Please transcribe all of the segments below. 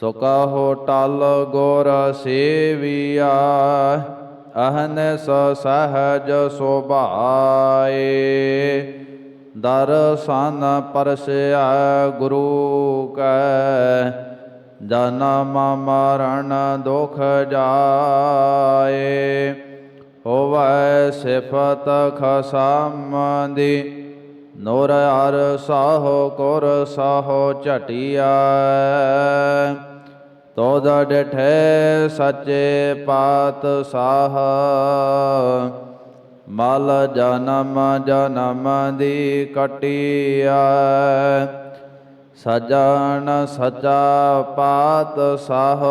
ਸੋ ਕਹੋ ਟਲ ਗੁਰ ਸੇਵੀਆ ਅਹਨਸ ਸਹਜ ਸੁਭਾਏ। ਦਰਸ਼ਨ ਪਰਸਿਆ ਗੁਰੂ ਕੈ, ਜਨਮ ਮਰਨ ਦੁਖ ਜਾਏ। ਹੋਵੈ ਸਿਫਤ ਖਸਮ ਦੀ ਨੋਰ ਹਰ ਸਾਹੋ ਕੁਰ ਸਾਹੋ ਝਟਿਆ। ਤੋਦ ਡਠੇ ਸੱਚੇ ਪਾਤ ਸਾਹ ਮਲ ਜਨਮ ਜਨਮ ਦੀ ਕਟਿਆ। ਸਜਣ ਸਚਾ ਪਾਤ ਸਾਹ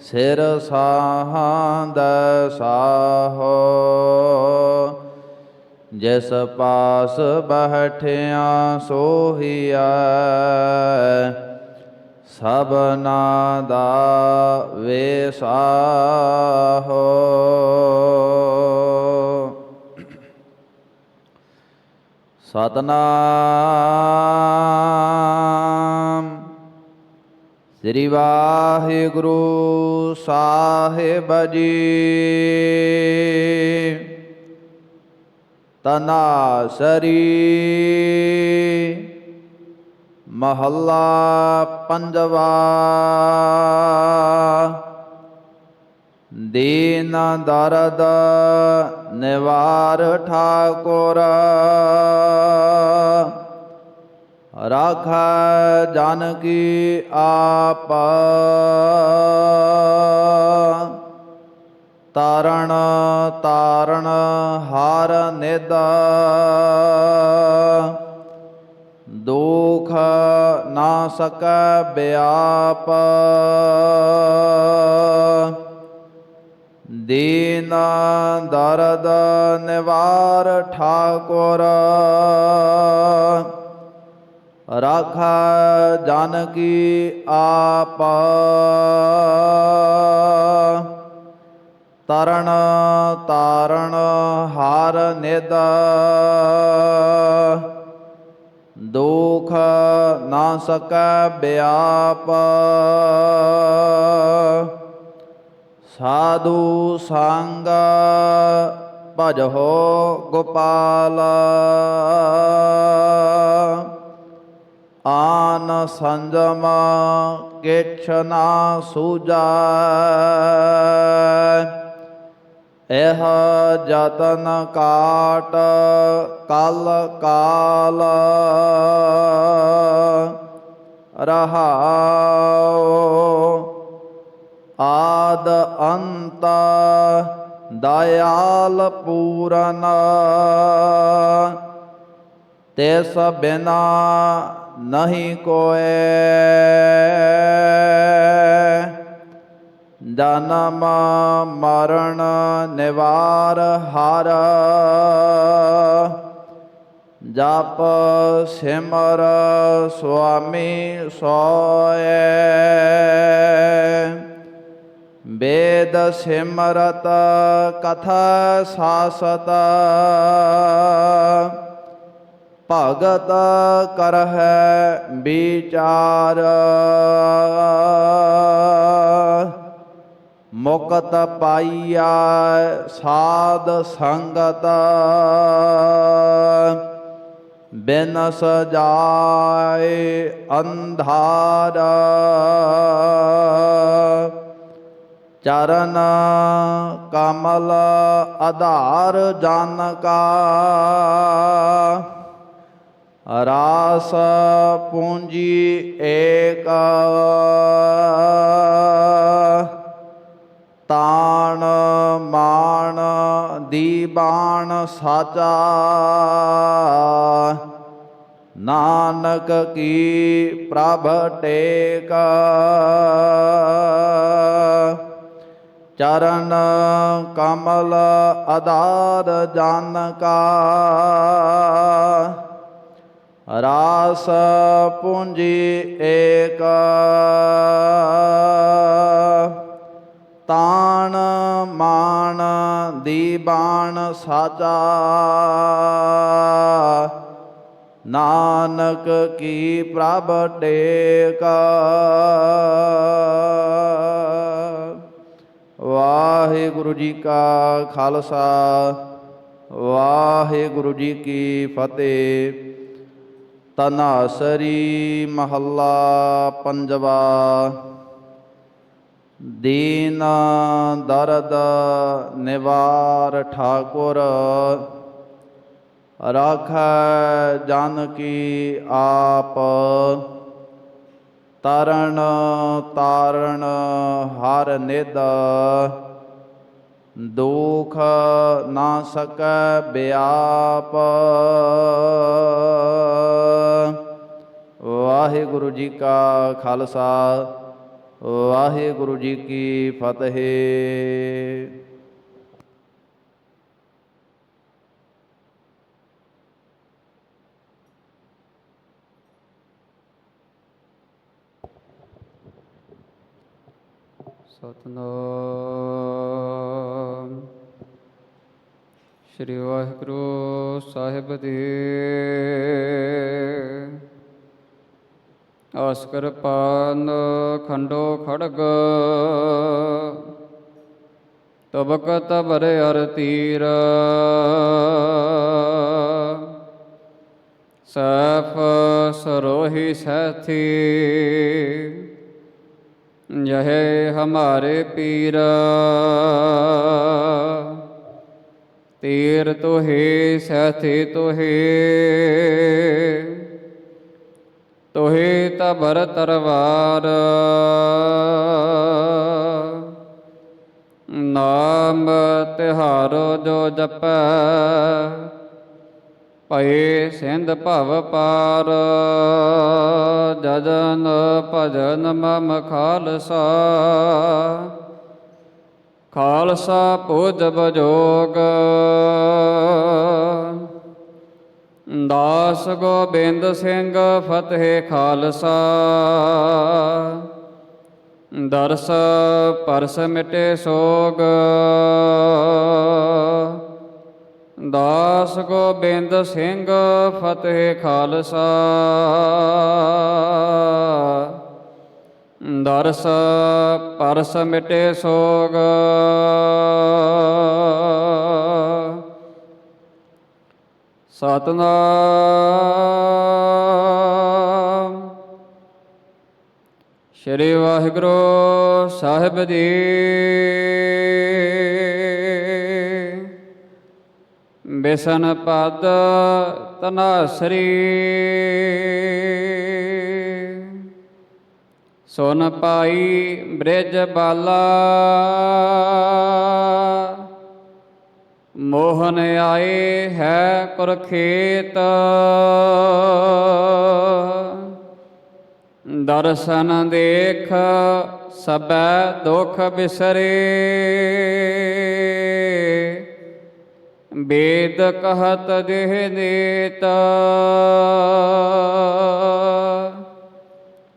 ਸਿਰ ਸਾਹਾਂ ਦਾ ਸਾਹੋ। ਜਿਸ ਪਾਸ ਬਹਿਠਿਆ ਸੋਹੀਆ ਸਭਨਾ ਦਾ ਵੇਸਾਹੋ ਸਤਨਾਮ ਸ੍ਰੀ ਵਾਹਿਗੁਰੂ ਸਾਹਿਬ ਜੀ। ਤਨਾਸਰੀ ਮਹੱਲਾ ਪੰਜਵਾ। ਦੀਨ ਦਰਦ ਨਿਵਾਰ ਠਾਕੁਰ। ਰਾਖ ਜਨ ਕੀ ਆਪ। ਤਾਰਣ ਤਾਰਣ ਹਰ ਨਿਦ ਦੁਖ ਨਾ ਸਕੈ ਬਿਆਪ। ਦੀਨ ਦਰਦ ਨਿਵਾਰ ਠਾਕੁਰ। ਰਾਖ ਜਨ ਕੀ ਆਪ। ਤਰਣ ਤਾਰਣ ਹਾਰ ਨਿਦ। ਦੁਖ ਨਾ ਸਕੈ ਬਿਆਪ। ਸਾਧੂ ਸੰਗ ਭਜੋ ਗੋਪਾਲ। ਆਨ ਸੰਜਮ ਕਿਛ ਨਾ ਸੂਜੈ ਇਹ ਜਤਨ ਕਾਟ ਕਲ ਕਾਲ। ਰਹਾਉ ਆਦ ਅੰਤ ਦਇਆਲ ਪੂਰਨ। ਤਿਸ ਬਿਨਾ ਨਹੀਂ ਕੋਏ। ਜਨਮ ਮਰਨ ਨਿਵਾਰ ਹਰ। ਜਪ ਸਿਮਰ ਸੁਆਮੀ ਸੋਏ। ਵੇਦ ਸਿਮਰਤ ਕਥਾ ਸਾਸਤ। ਭਗਤ ਕਰਹਿ ਵਿਚਾਰ। ਮੁਕਤ ਪਾਈਆ ਸਾਧ ਸੰਗਤ। ਬਿਨ ਸਜਾਏ ਅੰਧਾਰ। ਚਰਨ ਕਮਲ ਆਧਾਰ ਜਨ ਕਾ ਰਾਸ ਪੂੰਜੀ ਏਕ। ਤਾਣ ਮਾਣ ਦੀਬਾਨ ਸਾਚਾ। ਨਾਨਕ ਕੀ ਪ੍ਰਭ ਟੇਕ। ਚਰਨ ਕਮਲ ਆਧਾਰ ਜਨ ਕਾ। ਰਾਸ ਪੂੰਜੀ ਏਕ। ਦੀ ਬਾਣ ਸਾਚਾ ਨਾਨਕ ਕੀ ਪ੍ਰਭ ਟੇਕਾ। ਵਾਹਿਗੁਰੂ ਜੀ ਕਾ ਖਾਲਸਾ, ਵਾਹਿਗੁਰੂ ਜੀ ਕੀ ਫਤਿਹ। ਤਨਾਸਰੀ ਮਹੱਲਾ ਪੰਜਵਾ। ਦੀਨ ਦਰਦ ਨਿਵਾਰ ਠਾਕੁਰ, ਰਾਖੈ ਜਨ ਕੀ ਆਪ। ਤਰਣ ਤਾਰਣ ਹਰ ਨਿਦ ਦੁਖ ਨਾ ਸਕੈ ਬਿਆਪ। ਵਾਹਿਗੁਰੂ ਜੀ ਕਾ ਖਾਲਸਾ। ਵਾਹਿਗੁਰੂ ਜੀ ਕੀ ਫਤਿਹ ਸਤਨਾਮ ਸ੍ਰੀ ਵਾਹਿਗੁਰੂ ਸਾਹਿਬ ਜੀ ਆਸਕਰ ਪਾਨ ਖੰਡੋ ਖੜਗ। ਤਬਕ ਤਬਰ ਅਰ ਤੀਰ। ਸਫ ਸਰੋਹੀ ਸੈਥੀ। ਯਹੇ ਹਮਾਰੇ ਪੀਰ। ਤੀਰ ਤੋਹੇ ਸਹਿਥੇ ਤੋਹੇ। ਤੋਹੇ ਤਬਰ ਤਰਵਾਰ। ਨਾਮ ਤਿਹਾਰੋ ਜੋ ਜਪੈ ਭਏ ਸਿੰਧ ਭਵ ਪਾਰ। ਜਜਨ ਭਜਨ ਮਮ ਖਾਲਸਾ। ਖਾਲਸਾ ਪੁਜ ਬਜੋਗ। ਦਾਸ ਗੋਬਿੰਦ ਸਿੰਘ ਫਤਿਹ ਖਾਲਸਾ। ਦਰਸ ਪਰਸ ਮਿਟੇ ਸੋਗ। ਦਾਸ ਗੋਬਿੰਦ ਸਿੰਘ ਫਤਿਹ ਖਾਲਸਾ। ਦਰਸ ਪਰਸ ਮਿਟੇ ਸੋਗ। ਸਤਨਾਮ। ਸ਼੍ਰੀ ਵਾਹਿਗੁਰੂ ਸਾਹਿਬ ਜੀ। ਬੇਸਨ ਪਦ ਤਨਾਸਰੀ। ਸੋਨ ਪਾਈ ਬ੍ਰਿਜ ਬਾਲਾ। ਮੋਹਨ ਆਏ ਹੈ ਕੁਰਖੇਤ। ਦਰਸ਼ਨ ਦੇਖ ਸਭੈ ਦੁਖ ਬਿਸਰੇ। ਵੇਦ ਕਹਤ ਦੇਹ ਨੇਤ।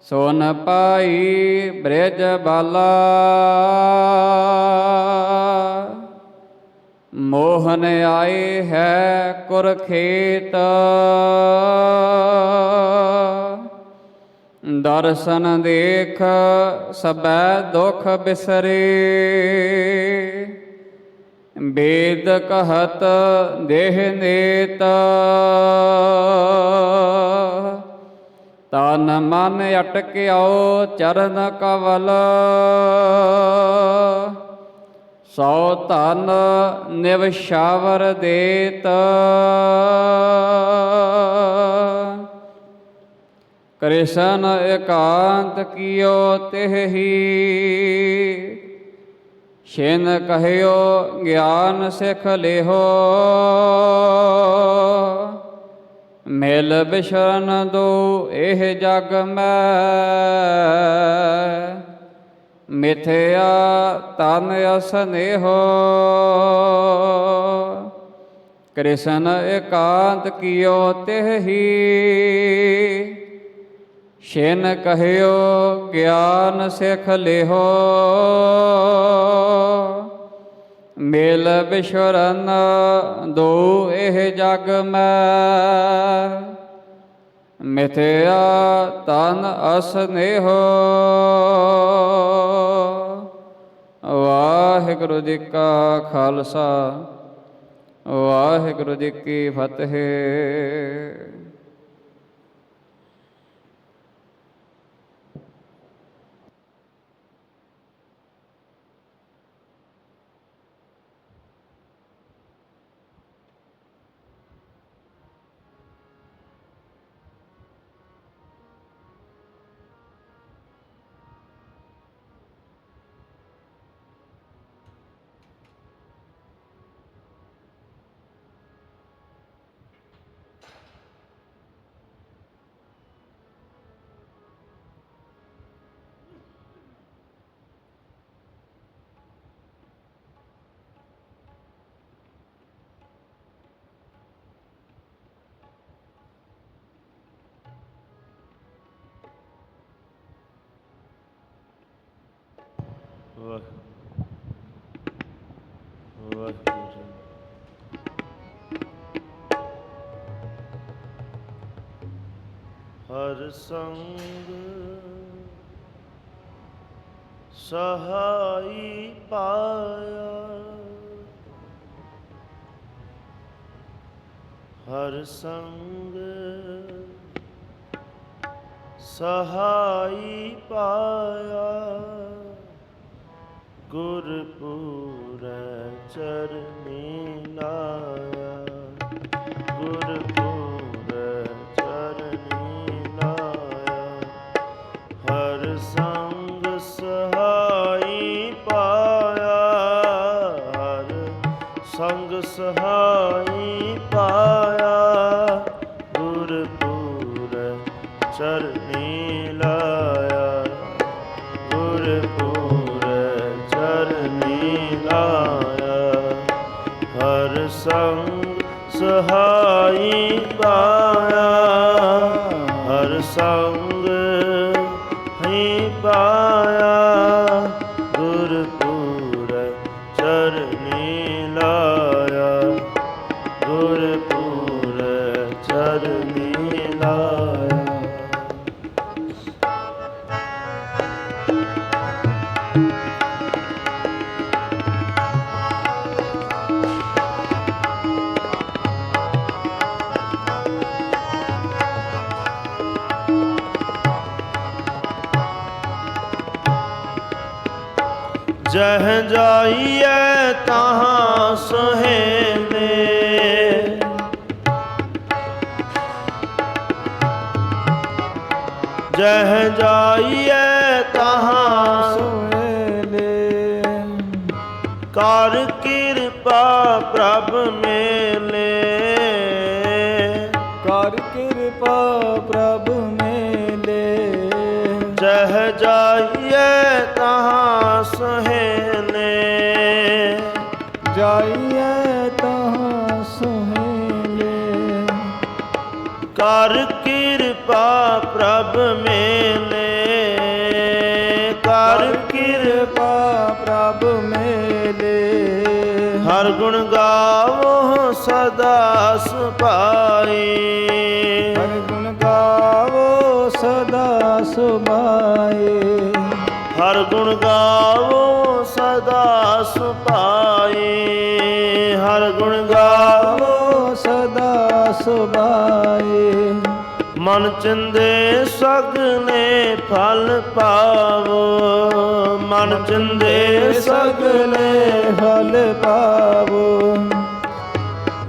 ਸੋਨ ਪਾਈ ਬ੍ਰਿਜ ਬਾਲਾ। ਮੋਹਨ ਆਏ ਹੈ ਕੁਰਖੇਤ ਦਰਸ਼ਨ ਦੇਖ ਸਬੈ ਦੁਖ ਬਿਸਰੇ। ਵੇਦ ਕਹਤ ਦੇਹ ਨੇਤ। ਤਨ ਮਨ ਅਟਕਿਓ ਚਰਨ ਕਵਲ। ਸੋ ਧਨ ਨਿਵਸ਼ਾਵਰ ਦੇਤ। ਕ੍ਰਿਸ਼ਨ ਇਕਾਂਤ ਕੀਓ ਤਿਹੀ ਛਿਨ ਕਹਿਓ ਗਿਆਨ ਸਿਖ ਲਿਹੋ। ਮਿਲ ਬਿਸ਼ਰਨ ਦੋ ਇਹ ਜਗ ਮੈਂ। ਮਿਥਿਆ ਤਨ ਅਸਨੇਹੋ। ਕ੍ਰਿਸ਼ਨ ਇਕਾਂਤ ਕੀਓ ਤਿਹੀ। ਛਿਨ ਕਹਿਓ ਗਿਆਨ ਸਿਖ ਲਿਹੋ। ਮਿਲ ਬਿਸ਼ਰਨ ਦੋ ਇਹ ਜਗ ਮੈਂ। ਮਿਥਿਆ ਤਨ ਅਸਨੇਹੋ। ਵਾਹਿਗੁਰੂ ਜੀ ਕਾ ਖਾਲਸਾ ਵਾਹਿਗੁਰੂ ਜੀ ਕੀ ਫਤਿਹ। ਵਾਹਿਗੁਰੂ ਵਾਹਿਗੁਰੂ ਹਰ ਸੰਗ ਸਹਾਈ ਪਾਇਆ। ਹਰ ਸੰਗ ਸਹਾਈ ਪਾਇਆ। ਗੁਰਪੂਰੈ ਚਰਨੀ ਸੰਗ ਸਹਾਈ ਪਾਇਆ। ਹਰ ਸੰਗ ਜਹ ਜਾਈਐ ਤਹਾਂ ਸੁਹੇਲੇ ਕਰ ਕਿਰਪਾ ਪ੍ਰਭ ਮੇਲੇ ਕਰ ਕਿਰਪਾ ਪ੍ਰਭ ਮੇਲੇ ਜਹ ਜਾਈਐ ਤਹਾਂ ਸੁਹੇਲੇ ਜਾਈਐ ਕਰ ਕਿਰਪਾ ਪ੍ਰਭ ਮੇਲੇ। ਕਰ ਕਿਰਪਾ ਪ੍ਰਭ ਮੇਲੇ। ਹਰ ਗੁਣ ਗਾਵੋ ਸਦਾ ਸੁਭਾਈ। ਹਰ ਗੁਣ ਗਾਵੋ ਸਦਾ ਸੁਭਾਏ ਹਰ ਗੁਣ ਗਾਵੋ ਸੁਭਾਏ ਮਨ ਚਿੰਦੇ ਸਗਨੇ ਫਲ ਪਾਵੋ। ਮਨ ਚਿੰਦੇ ਸਗਲੇ ਫਲ ਪਾਵੋ।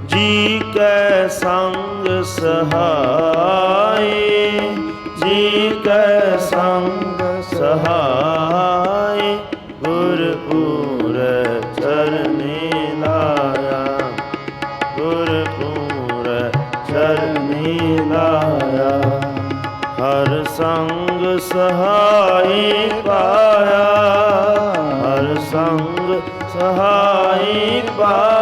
ਜੀ ਕੈ ਸੰਗ ਸਹਾਈ ਜੀ ਕੈ ਸੰਗ ਸਹਾਈ ਗੁਰਪੂਰੈ ਚਰਨੀ ਲਾਇਆ। ਗੁਰਪੂਰੈ ਸਹਾਈ ਪਾਇਆ ਹਰ ਸੰਗ ਸਹਾਈ ਪਾਇਆ।